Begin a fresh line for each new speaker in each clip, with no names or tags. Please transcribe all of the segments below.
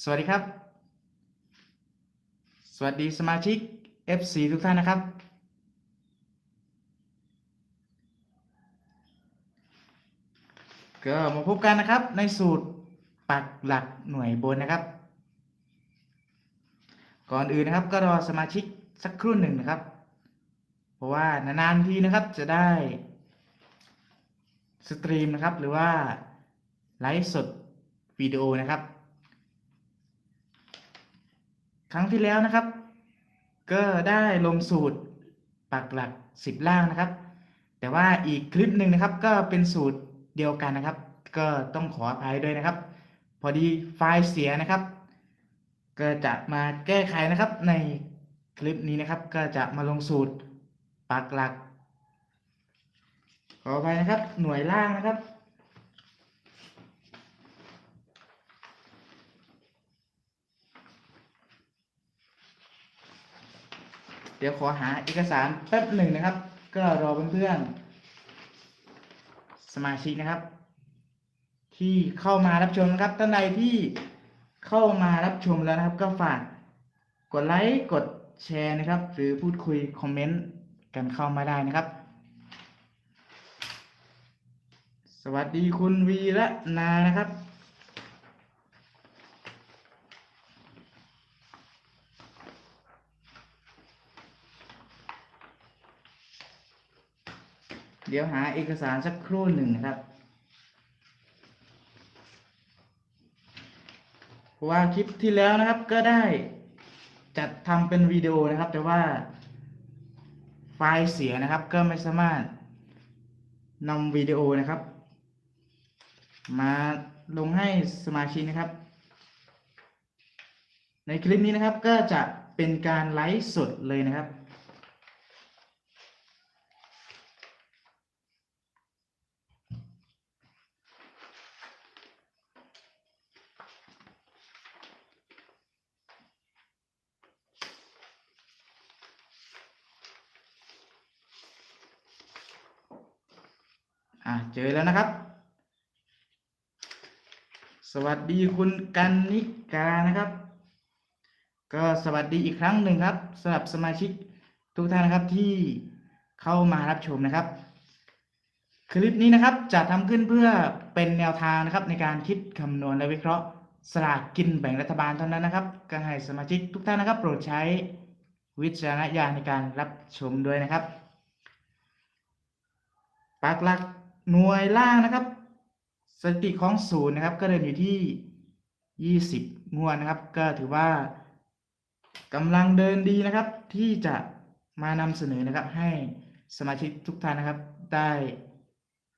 สวัสดีครับ สวัสดีสมาชิก FC ทุกท่านนะครับ ก็มาพบกันนะครับในสูตรปักหลักหน่วยบนนะครับ ก่อนอื่นนะครับก็รอสมาชิกสักครู่หนึ่งนะครับ เพราะว่านานๆทีนะครับจะได้สตรีมนะครับหรือว่าไลฟ์สดวิดีโอนะครับ ครั้งที่แล้วนะครับ ก็ได้ลงสูตรปักหลัก 10 ล่างนะครับ แต่ว่าอีกคลิปหนึ่งนะครับ ก็เป็นสูตรเดียวกันนะครับ ก็ต้องขออภัยด้วยนะครับ พอดีไฟล์เสียนะครับ ก็จะมาแก้ไขนะครับในคลิปนี้นะครับ ก็จะมาลงสูตรปักหลัก ขออภัยนะครับ หน่วยล่างนะครับ เดี๋ยวขอหาเอกสารแป๊บหนึ่งนะครับ ก็รอเพื่อนๆสมาชิกนะครับ ที่เข้ามารับชมนะครับท่านใดที่เข้ามารับชมแล้วนะครับ ก็ฝากกดไลค์กดแชร์นะครับ หรือพูดคุยคอมเมนต์กันเข้ามาได้นะครับ สวัสดีคุณวีระนานะครับ เดี๋ยวหาเอกสารสักครู่หนึ่งนะครับ เพราะว่าคลิปที่แล้วนะครับก็ได้จัดทำเป็นวิดีโอนะครับ แต่ว่าไฟล์เสียนะครับ ก็ไม่สามารถนำวิดีโอนะครับ มาลงให้สมาชิกนะครับ ในคลิปนี้นะครับก็จะเป็นการไลฟ์สดเลยนะครับ อะเจอแล้วนะครับ สวัสดีคุณกันนิกานะครับ ก็สวัสดีอีกครั้งหนึ่งครับสำหรับสมาชิกทุกท่านนะครับที่เข้ามารับชมนะครับ คลิปนี้นะครับจะทำขึ้นเพื่อเป็นแนวทางนะครับในการคิดคำนวณและวิเคราะห์สลากกินแบ่งรัฐบาลเท่านั้นนะครับก็ให้สมาชิกทุกท่านนะครับ โปรดใช้วิจารณญาณในการรับชมด้วยนะครับปักหลัก หน่วยล่างนะครับ สถิติของศูนย์นะครับ ก็เดินอยู่ที่ 20 งวดนะครับ ก็ถือว่ากำลังเดินดีนะครับ ที่จะมานำเสนอนะครับ ให้สมาชิกทุกท่านนะครับ ได้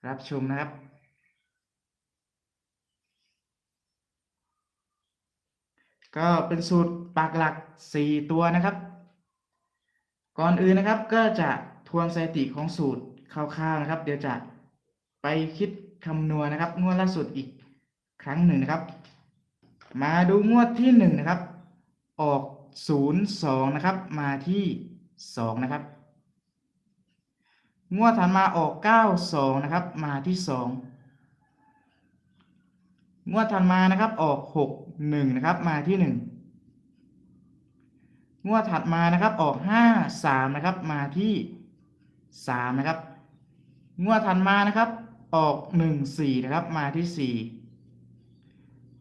รับชมนะครับก็เป็นสูตรปักหลัก 4 ตัวนะครับ ก่อนอื่นนะครับก็จะทวนสถิติของสูตรคร่าวๆนะครับ เดี๋ยวจะ ไปคิดคำนวณนะครับ งวดล่าสุดอีกครั้งหนึ่งนะครับ มาดูงวดที่หนึ่งนะครับ ออกศูนย์สองนะครับ มาที่สองนะครับ งวดถัดมาออกเก้าสองนะครับ มาที่สองงวดถัดมานะครับ ออกหกหนึ่งนะครับ มาที่หนึ่งงวดถัดมานะครับออกห้าสามนะครับ มาที่สามนะครับ งวดถัดมานะครับ ออกหนึ่งสี่นะครับมาที่สี่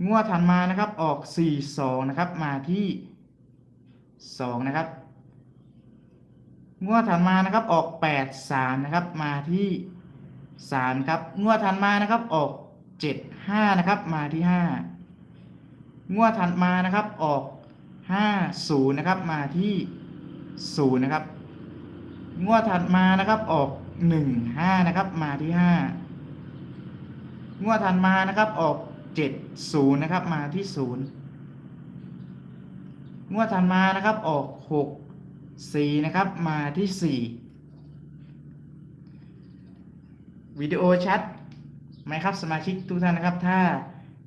งวดถัดมานะครับออกสี่สองนะครับมาที่สองนะครับ งวดถัดมานะครับออกแปดสามนะครับมาที่สามครับงวดถัดมานะครับออกเจ็ดห้านะครับมาที่ห้างวดถัดมานะครับออกห้าศูนย์นะครับมาที่ศูนย์นะครับ งวดถัดมานะครับออกหนึ่งห้านะครับมาที่ห้า งวดถัดมานะครับออกเจ็ดศูนย์นะครับมาที่ศูนย์งวดถัดมานะครับออกหกสี่นะครับมาที่สี่วิดีโอชัดไหมครับสมาชิกทุกท่านนะครับ ถ้า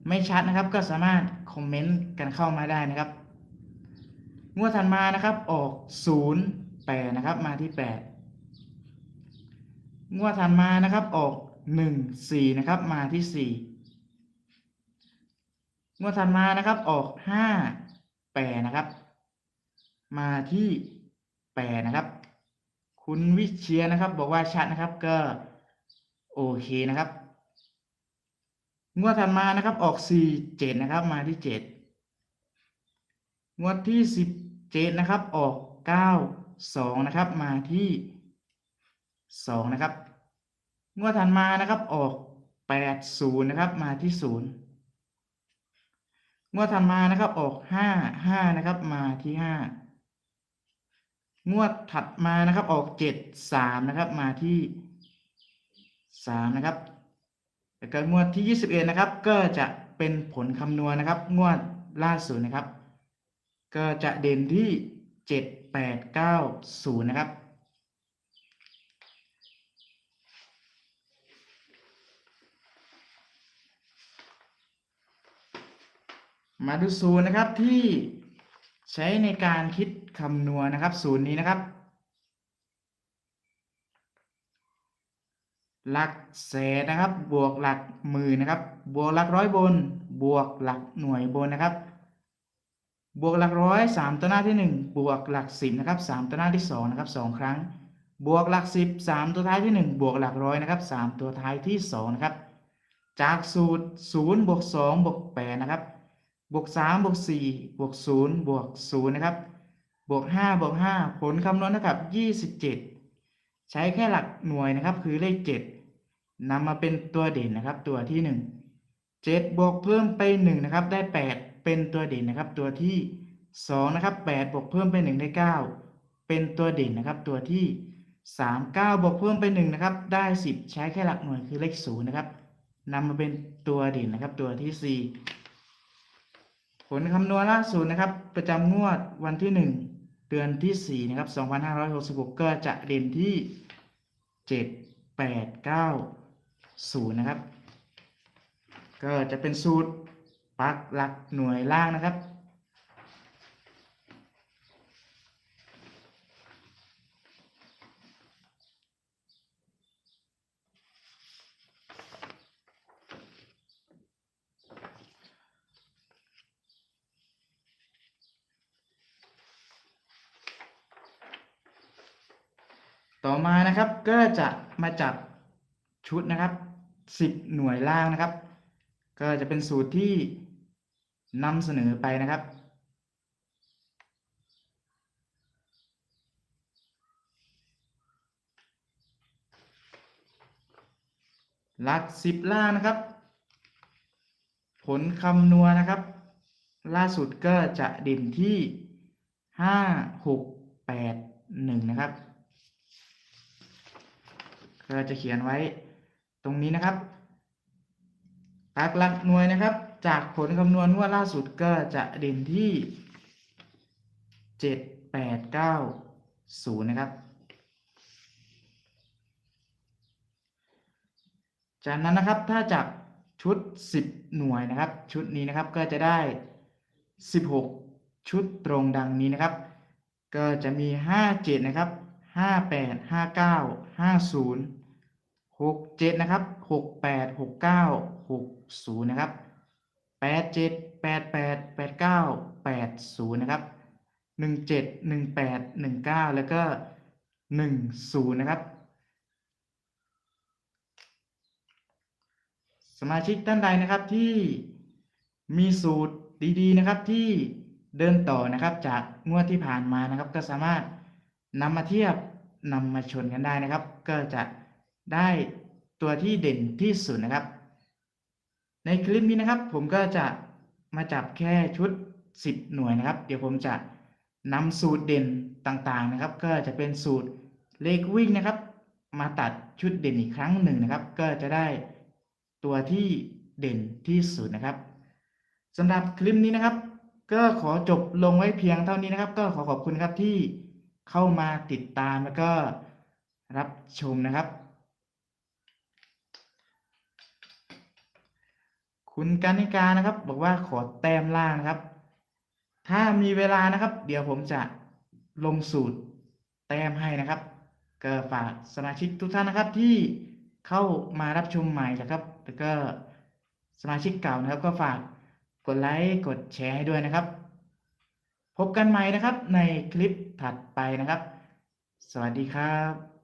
ไม่ชัดนะครับก็สามารถคอมเมนต์กันเข้ามาได้นะครับ งวดถัดมานะครับออกศูนย์แปดนะครับมาที่แปดงวดถัดมานะครับออก หนึ่งสี่นะครับ มาที่สี่งวดถัดมานะครับ ออกห้าแปดนะครับ มาที่แปดนะครับ คุณวิเชียรนะครับ บอกว่าชัดนะครับ ก็โอเคนะครับ งวดถัดมานะครับ ออกสี่เจ็ดนะครับ มาที่เจ็ดงวดที่สิบเจ็ดนะครับ ออกเก้าสองนะครับ มาที่สองนะครับ งวดถัดมานะครับ ออกแปดศูนย์นะครับ มาที่ศูนย์งวดถัดมานะครับ ออกห้าห้านะครับ มาที่ห้างวดถัดมานะครับ ออกเจ็ดสามนะครับ มาที่สามนะครับแล้วก็งวดที่ยี่สิบเอ็ดนะครับ ก็จะเป็นผลคำนวณนะครับ งวดล่าสุดนะครับ ก็จะเด่นที่เจ็ดแปดเก้าศูนย์นะครับ มาดูศูนย์นะครับที่ใช้ในการคิดคำนวณนะครับศูนย์นี้นะครับ หลักแสนนะครับ บวกหลักหมื่นนะครับ บวกหลักร้อยบน บวกหลักหน่วยบนนะครับ บวกหลักร้อยสามตัวหน้าที่หนึ่งบวกหลักสิบนะครับสามตัวหน้าที่สองนะครับสองครั้ง บวกหลักสิบสามตัวท้ายที่หนึ่งบวกหลักร้อยนะครับสามตัวท้ายที่สองนะครับ จากสูตรศูนย์บวกสองบวกแปดนะครับ บวกสามบวกสี่บวกศูนย์บวกศูนย์นะครับ บวกห้าบวกห้าผลคำนวณเท่ากับยี่สิบเจ็ดใช้แค่หลักหน่วยนะครับ คือเลขเจ็ดนำมาเป็นตัวเด่นนะครับ ตัวที่หนึ่งเจ็ดบวกเพิ่มไปหนึ่งนะครับ ได้แปดเป็นตัวเด่นนะครับ ตัวที่สองนะครับแปดบวกเพิ่มไปหนึ่งได้เก้าเป็นตัวเด่นนะครับ ตัวที่สามเก้าบวกเพิ่มไปหนึ่งนะครับ ได้สิบใช้แค่หลักหน่วยคือเลขศูนย์นะครับนำมาเป็นตัวเด่นนะครับ ตัวที่สี่ ผลคำนวณล่าสุดนะครับ ประจำงวดวันที่ 1 เดือนที่ 4 นะครับ 2566 ก็จะเด่นที่ 7 8 9 0 นะครับ ก็จะเป็นสูตรปักหลักหน่วยล่างนะครับ ต่อมานะครับก็จะมาจับชุดนะครับ 10 หน่วยล่างนะครับ ก็จะเป็นสูตรที่นำเสนอไปนะครับ หลัก 10 ล่างนะครับ ผลคำนวณนะครับ ล่าสุดก็จะเด่นที่ 5 6 8 1 นะครับ ก็จะเขียนไว้ตรงนี้นะครับตากหลักหน่วยนะครับ จากผลคำนวณว่าล่าสุดก็จะเด่นที่ 7 8 9 0 นะครับ จากนั้นนะครับถ้าจากชุด 10 หน่วยนะครับ ชุดนี้นะครับก็จะได้ 16 ชุดตรงดังนี้นะครับ ก็จะมี 57 นะครับ ห้าแปดห้าเก้าห้าศูนย์หกเจ็ดนะครับหกแปดหกเก้าหกศูนย์นะครับแปดเจ็ดแปดแปดแปดเก้าแปดศูนย์นะครับหนึ่งเจ็ดหนึ่งแปดหนึ่งเก้าแล้วก็หนึ่งศูนย์นะครับ สมาชิกท่านใดนะครับที่มีสูตรดีๆนะครับที่เดินต่อนะครับจากงวดที่ผ่านมานะครับก็สามารถ นำมาเทียบนำมาชนกันได้นะครับ ก็จะได้ตัวที่เด่นที่สุดนะครับ ในคลิปนี้นะครับ ผมก็จะมาจับแค่ชุด 10 หน่วยนะครับ เดี๋ยวผมจะนำสูตรเด่นต่างๆนะครับ ก็จะเป็นสูตรเลขวิ่งนะครับ มาตัดชุดเด่นอีกครั้งหนึ่งนะครับ ก็จะได้ตัวที่เด่นที่สุดนะครับสำหรับคลิปนี้นะครับ ก็ขอจบลงไว้เพียงเท่านี้นะครับ ก็ขอขอบคุณครับที่ เข้ามาติดตามแล้วก็รับชมนะครับ คุณกานิกานะครับ บอกว่าขอแต้มล่างนะครับ ถ้ามีเวลานะครับ เดี๋ยวผมจะลงสูตรแต้มให้นะครับ ก็ฝากสมาชิกทุกท่านนะครับที่เข้ามารับชมใหม่นะครับ แล้วก็สมาชิกเก่านะครับ ก็ฝากกดไลค์กดแชร์ให้ด้วยนะครับ พบกันใหม่นะครับในคลิปถัดไปนะครับ สวัสดีครับ